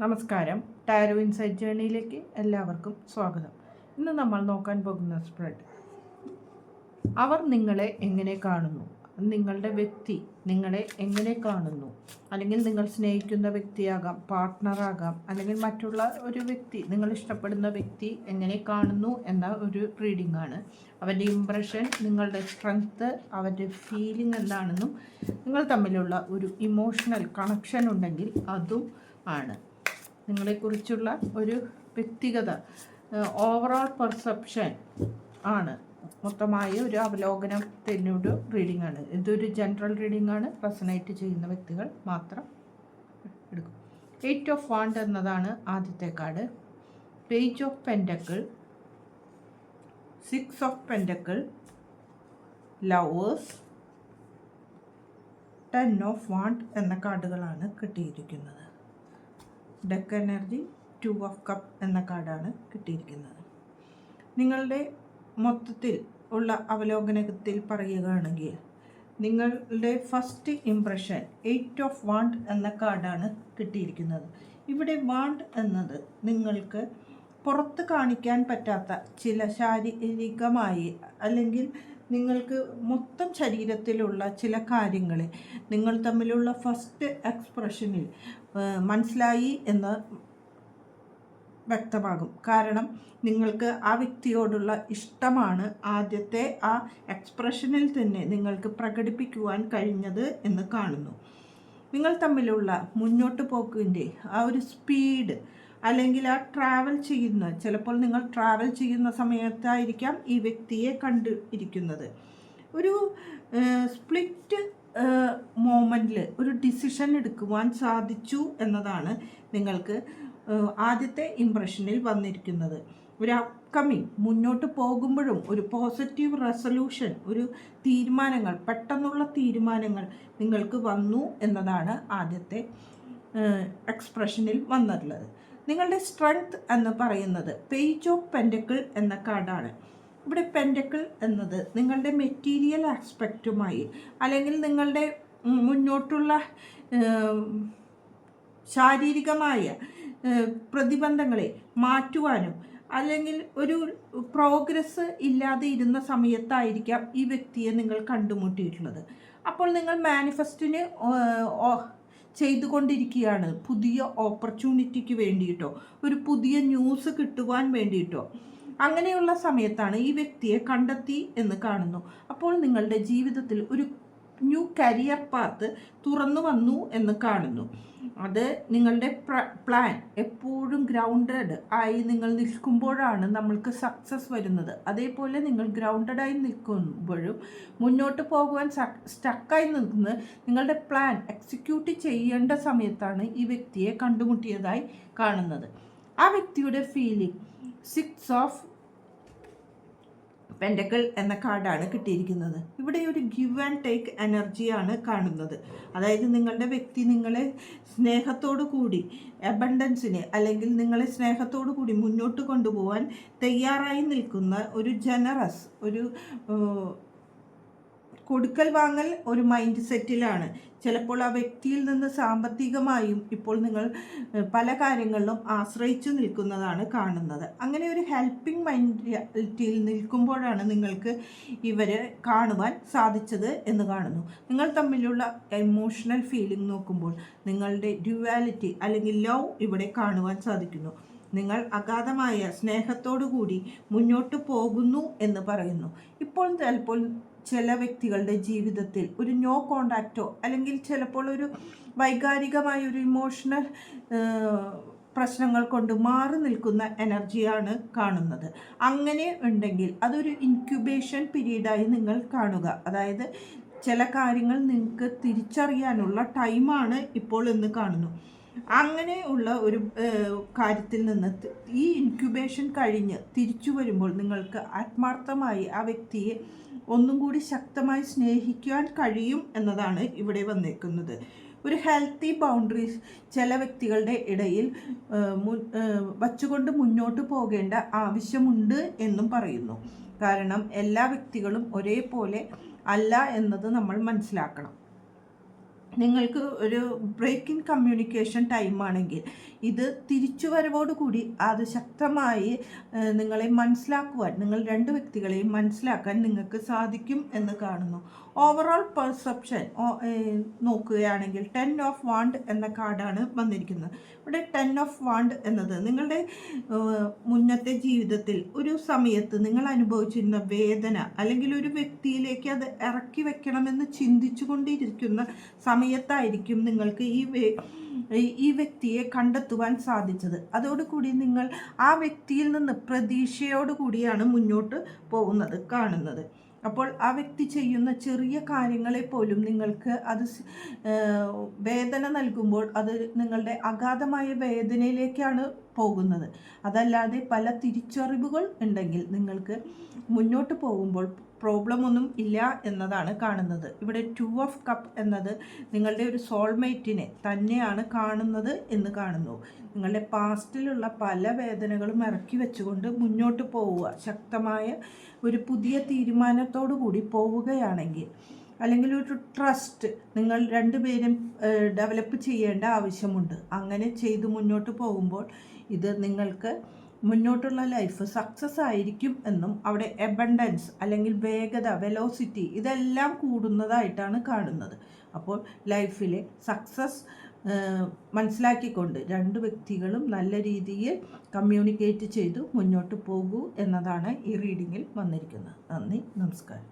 നമസ്കാരം. Tarot insight ജേണിയിലേക്ക് എല്ലാവർക്കും സ്വാഗതം. ഇന്ന് നമ്മൾ നോക്കാൻ പോകുന്ന സ്പ്രെഡ് അവർ നിങ്ങളെ എങ്ങനെ കാണുന്നു? നിങ്ങളുടെ വ്യക്തി നിങ്ങളെ എങ്ങനെ കാണുന്നു? അല്ലെങ്കിൽ നിങ്ങൾ സ്നേഹിക്കുന്ന വ്യക്തിയാകാം പാർട്ട്ണറാകാം അല്ലെങ്കിൽ മറ്റുള്ള ഒരു വ്യക്തി നിങ്ങൾ ഇഷ്ടപ്പെടുന്ന വ്യക്തി എങ്ങനെ കാണുന്നു എന്ന ഒരു റീഡിംഗ് ആണ്. അവന്റെ ഇമ്പ്രഷൻ നിങ്ങളുടെ സ്ട്രെങ്ത്ത് അവന്റെ ഫീലിംഗ് എന്താണെന്നും നിങ്ങൾ തമ്മിലുള്ള ഒരു ഇമോഷണൽ കണക്ഷൻ ഉണ്ടെങ്കിൽ അതും ആണ്. നിങ്ങളെക്കുറിച്ചുള്ള ഒരു വ്യക്തിഗത ഓവറോൾ പെർസെപ്ഷൻ ആണ്. മൊത്തമായ ഒരു അവലോകനം ഒരു റീഡിംഗ് ആണ്. ഇതൊരു ജനറൽ റീഡിംഗ് ആണ്. റെസനേറ്റ് ചെയ്യുന്ന വ്യക്തികൾ മാത്രം എടുക്കും. എയ്റ്റ് ഓഫ് വാണ്ട് എന്നതാണ് ആദ്യത്തെ card page of pentacle six of pentacle lovers ten of wand എന്ന കാർഡുകളാണ് കിട്ടിയിരിക്കുന്നത്. Deck energy two of cup എന്ന കാർഡാണ് കിട്ടിയിരിക്കുന്നത്. നിങ്ങളുടെ മൊത്തത്തിൽ ഉള്ള അവലോകനത്തിൽ പറയുകയാണെങ്കിൽ നിങ്ങളുടെ first impression eight of wand എന്ന കാർഡാണ് കിട്ടിയിരിക്കുന്നത്. ഇവിടെ വാണ്ട് എന്നത് നിങ്ങൾക്ക് പുറത്ത് കാണിക്കാൻ പറ്റാത്ത ചില ശാരീരികമായി അല്ലെങ്കിൽ നിങ്ങൾക്ക് മൊത്തം ശരീരത്തിലുള്ള ചില കാര്യങ്ങളെ നിങ്ങൾ തമ്മിലുള്ള ഫസ്റ്റ് എക്സ്പ്രഷനിൽ മനസ്സിലായി എന്ന് വ്യക്തമാകും. കാരണം നിങ്ങൾക്ക് ആ വ്യക്തിയോടുള്ള ഇഷ്ടമാണ് ആദ്യത്തെ ആ എക്സ്പ്രഷനിൽ തന്നെ നിങ്ങൾക്ക് പ്രകടിപ്പിക്കുവാൻ കഴിഞ്ഞത് എന്ന് കാണുന്നു. നിങ്ങൾ തമ്മിലുള്ള മുന്നോട്ട് പോക്കിന്റെ ആ ഒരു സ്പീഡ് അല്ലെങ്കിൽ ആ ട്രാവൽ ചെയ്യുന്ന ചിലപ്പോൾ നിങ്ങൾ ട്രാവൽ ചെയ്യുന്ന സമയത്തായിരിക്കാം ഈ വ്യക്തിയെ കണ്ടു ഇരിക്കുന്നത്. ഒരു സ്പ്ലിറ്റ് മോമെന്റിൽ ഒരു ഡിസിഷൻ എടുക്കുവാൻ സാധിച്ചു എന്നതാണ് നിങ്ങൾക്ക് ആദ്യത്തെ ഇംപ്രഷനിൽ വന്നിരിക്കുന്നത്. ഒരു അപ്കമിങ് മുന്നോട്ട് പോകുമ്പോഴും ഒരു പോസിറ്റീവ് റെസൊല്യൂഷൻ ഒരു തീരുമാനങ്ങൾ പെട്ടെന്നുള്ള തീരുമാനങ്ങൾ നിങ്ങൾക്ക് വന്നു എന്നതാണ് ആദ്യത്തെ എക്സ്പ്രഷനിൽ വന്നിട്ടുള്ളത്. നിങ്ങളുടെ സ്ട്രെങ്ത് എന്ന് പറയുന്നത് പേജ് ഓഫ് പെൻഡക്കിൾ എന്ന കാർഡാണ്. ഇവിടെ പെൻഡക്കിൾ എന്നത് നിങ്ങളുടെ മെറ്റീരിയൽ ആസ്പെക്റ്റുമായി അല്ലെങ്കിൽ നിങ്ങളുടെ മുന്നോട്ടുള്ള ശാരീരികമായ പ്രതിബന്ധങ്ങളെ മാറ്റുവാനും അല്ലെങ്കിൽ ഒരു പ്രോഗ്രസ് ഇല്ലാതെ ഇരുന്ന സമയത്തായിരിക്കാം ഈ വ്യക്തിയെ നിങ്ങൾ കണ്ടുമുട്ടിയിട്ടുള്ളത്. അപ്പോൾ നിങ്ങൾ മാനിഫെസ്റ്റിന് ചെയ്തുകൊണ്ടിരിക്കുകയാണ്. പുതിയ ഓപ്പർച്യൂണിറ്റിക്ക് വേണ്ടിയിട്ടോ ഒരു പുതിയ ന്യൂസ് കിട്ടുവാൻ വേണ്ടിയിട്ടോ. അങ്ങനെയുള്ള സമയത്താണ് ഈ വ്യക്തിയെ കണ്ടെത്തി എന്ന് കാണുന്നു. അപ്പോൾ നിങ്ങളുടെ ജീവിതത്തിൽ ഒരു ന്യൂ കരിയർ പാത്ത് തുറന്നു വന്നു എന്ന് കാണുന്നു. അത് നിങ്ങളുടെ പ്ലാൻ എപ്പോഴും ഗ്രൗണ്ടഡ് ആയി നിങ്ങൾ നിൽക്കുമ്പോഴാണ് നമ്മൾക്ക് സക്സസ് വരുന്നത്. അതേപോലെ നിങ്ങൾ ഗ്രൗണ്ടഡ് ആയി നിൽക്കുമ്പോഴും മുന്നോട്ട് പോകുവാൻ സ്റ്റക്കായി നിൽക്കുന്ന നിങ്ങളുടെ പ്ലാൻ എക്സിക്യൂട്ട് ചെയ്യേണ്ട സമയത്താണ് ഈ വ്യക്തിയെ കണ്ടുമുട്ടിയതായി കാണുന്നത്. ആ വ്യക്തിയുടെ ഫീലിംഗ് സിക്സ് ഓഫ് പെൻഡക്കിൾ എന്ന കാർഡാണ് കിട്ടിയിരിക്കുന്നത്. ഇവിടെ ഒരു ഗിവ് ആൻഡ് ടേക്ക് എനർജിയാണ് കാണുന്നത്. അതായത് നിങ്ങളുടെ വ്യക്തി നിങ്ങളെ സ്നേഹത്തോടു കൂടി അബണ്ടൻസിനെ അല്ലെങ്കിൽ നിങ്ങളെ സ്നേഹത്തോടു കൂടി മുന്നോട്ട് കൊണ്ടുപോകാൻ തയ്യാറായി നിൽക്കുന്ന ഒരു ജനറസ് ഒരു കൊടുക്കൽ വാങ്ങൽ ഒരു മൈൻഡ് സെറ്റിലാണ് ചിലപ്പോൾ ആ വ്യക്തിയിൽ നിന്ന് സാമ്പത്തികമായും ഇപ്പോൾ നിങ്ങൾ പല കാര്യങ്ങളിലും ആശ്രയിച്ചു നിൽക്കുന്നതാണ് കാണുന്നത്. അങ്ങനെ ഒരു ഹെൽപ്പിംഗ് മൈൻഡാലിറ്റിയിൽ നിൽക്കുമ്പോഴാണ് നിങ്ങൾക്ക് ഇവരെ കാണുവാൻ സാധിച്ചത് എന്ന് കാണുന്നു. നിങ്ങൾ തമ്മിലുള്ള എമോഷണൽ ഫീലിംഗ് നോക്കുമ്പോൾ നിങ്ങളുടെ ഡ്യുവാലിറ്റി അല്ലെങ്കിൽ ലവ് ഇവിടെ കാണുവാൻ സാധിക്കുന്നു. നിങ്ങൾ അഗാധമായ സ്നേഹത്തോടു കൂടി മുന്നോട്ട് പോകുന്നു എന്ന് പറയുന്നു. ഇപ്പോൾ ചിലപ്പോൾ ചില വ്യക്തികളുടെ ജീവിതത്തിൽ ഒരു നോ കോണ്ടാക്റ്റോ അല്ലെങ്കിൽ ചിലപ്പോൾ ഒരു വൈകാരികമായ ഒരു ഇമോഷണൽ പ്രശ്നങ്ങൾ കൊണ്ട് മാറി നിൽക്കുന്ന എനർജിയാണ് കാണുന്നത്. അങ്ങനെ ഉണ്ടെങ്കിൽ അതൊരു ഇൻക്യുബേഷൻ പീരീഡായി നിങ്ങൾ കാണുക. അതായത് ചില കാര്യങ്ങൾ നിങ്ങൾക്ക് തിരിച്ചറിയാനുള്ള ടൈമാണ് ഇപ്പോൾ എന്ന് കാണുന്നു. അങ്ങനെയുള്ള ഒരു കാര്യത്തിൽ നിന്ന് ഈ ഇൻക്യുബേഷൻ കഴിഞ്ഞ് തിരിച്ചു വരുമ്പോൾ നിങ്ങൾക്ക് ആത്മാർത്ഥമായി ആ വ്യക്തിയെ ഒന്നും കൂടി ശക്തമായി സ്നേഹിക്കുവാൻ കഴിയും എന്നതാണ് ഇവിടെ വന്നേക്കുന്നത്. ഒരു ഹെൽത്തി ബൗണ്ടറീസ് ചില വ്യക്തികളുടെ ഇടയിൽ വച്ചുകൊണ്ട് മുന്നോട്ട് പോകേണ്ട ആവശ്യമുണ്ട് എന്നും പറയുന്നു. കാരണം എല്ലാ വ്യക്തികളും ഒരേപോലെ അല്ല എന്നത് നമ്മൾ മനസ്സിലാക്കണം. നിങ്ങൾക്ക് ഒരു ബ്രേക്ക് ഇൻ കമ്മ്യൂണിക്കേഷൻ ടൈമാണെങ്കിൽ ഇത് തിരിച്ചുവരവോടുകൂടി അത് ശക്തമായി നിങ്ങളെ മനസ്സിലാക്കുവാൻ നിങ്ങൾ രണ്ട് വ്യക്തികളെയും മനസ്സിലാക്കാൻ നിങ്ങൾക്ക് സാധിക്കും എന്ന് കാണുന്നു. ഓവറോൾ പെർസെപ്ഷൻ നോക്കുകയാണെങ്കിൽ ടെൻ ഓഫ് വാണ്ട് എന്ന കാർഡാണ് വന്നിരിക്കുന്നത്. ഇവിടെ ടെൻ ഓഫ് വാണ്ട് എന്നത് നിങ്ങളുടെ മുന്നത്തെ ജീവിതത്തിൽ ഒരു സമയത്ത് നിങ്ങൾ അനുഭവിച്ചിരുന്ന വേദന അല്ലെങ്കിൽ ഒരു വ്യക്തിയിലേക്ക് അത് ഇറക്കി വെക്കണമെന്ന് ചിന്തിച്ചു കൊണ്ടിരിക്കുന്ന സമയത്തായിരിക്കും നിങ്ങൾക്ക് ഈ- ഈ വ്യക്തിയെ കണ്ടെത്തുവാൻ സാധിച്ചത്. അതോടുകൂടി നിങ്ങൾ ആ വ്യക്തിയിൽ നിന്ന് പ്രതീക്ഷയോടുകൂടിയാണ് മുന്നോട്ട് പോകുന്നത് കാണുന്നത്. അപ്പോൾ ആ വ്യക്തി ചെയ്യുന്ന ചെറിയ കാര്യങ്ങളെ പോലും നിങ്ങൾക്ക് അത് വേദന നൽകുമ്പോൾ അത് നിങ്ങളുടെ അഗാധമായ വേദനയിലേക്കാണ് പോകുന്നത്. അതല്ലാതെ പല തിരിച്ചറിവുകൾ ഉണ്ടെങ്കിൽ നിങ്ങൾക്ക് മുന്നോട്ട് പോകുമ്പോൾ പ്രോബ്ലം ഒന്നും ഇല്ല എന്നതാണ് കാണുന്നത്. ഇവിടെ ടു ഓഫ് കപ്പ് എന്നത് നിങ്ങളുടെ ഒരു സോൾമേറ്റിനെ തന്നെയാണ് കാണുന്നത് എന്ന് കാണുന്നു. നിങ്ങളുടെ പാസ്റ്റിലുള്ള പല വേദനകളും ഇറക്കി വെച്ചുകൊണ്ട് മുന്നോട്ട് പോവുക. ശക്തമായ ഒരു പുതിയ തീരുമാനത്തോടു കൂടി പോവുകയാണെങ്കിൽ അല്ലെങ്കിൽ ഒരു ട്രസ്റ്റ് നിങ്ങൾ രണ്ടുപേരും ഡെവലപ്പ് ചെയ്യേണ്ട ആവശ്യമുണ്ട്. അങ്ങനെ ചെയ്ത് മുന്നോട്ട് പോകുമ്പോൾ ഇത് നിങ്ങൾക്ക് മുന്നോട്ടുള്ള ലൈഫ് സക്സസ് ആയിരിക്കും എന്നും അവിടെ എബണ്ടൻസ് അല്ലെങ്കിൽ വേഗത വെലോസിറ്റി ഇതെല്ലാം കൂടുന്നതായിട്ടാണ് കാണുന്നത്. അപ്പോൾ ലൈഫിലെ സക്സസ് മനസ്സിലാക്കിക്കൊണ്ട് രണ്ട് വ്യക്തികളും നല്ല രീതിയിൽ കമ്മ്യൂണിക്കേറ്റ് ചെയ്തു മുന്നോട്ട് പോകൂ എന്നതാണ് ഈ റീഡിങ്ങിൽ വന്നിരിക്കുന്നത്. നന്ദി നമസ്കാരം.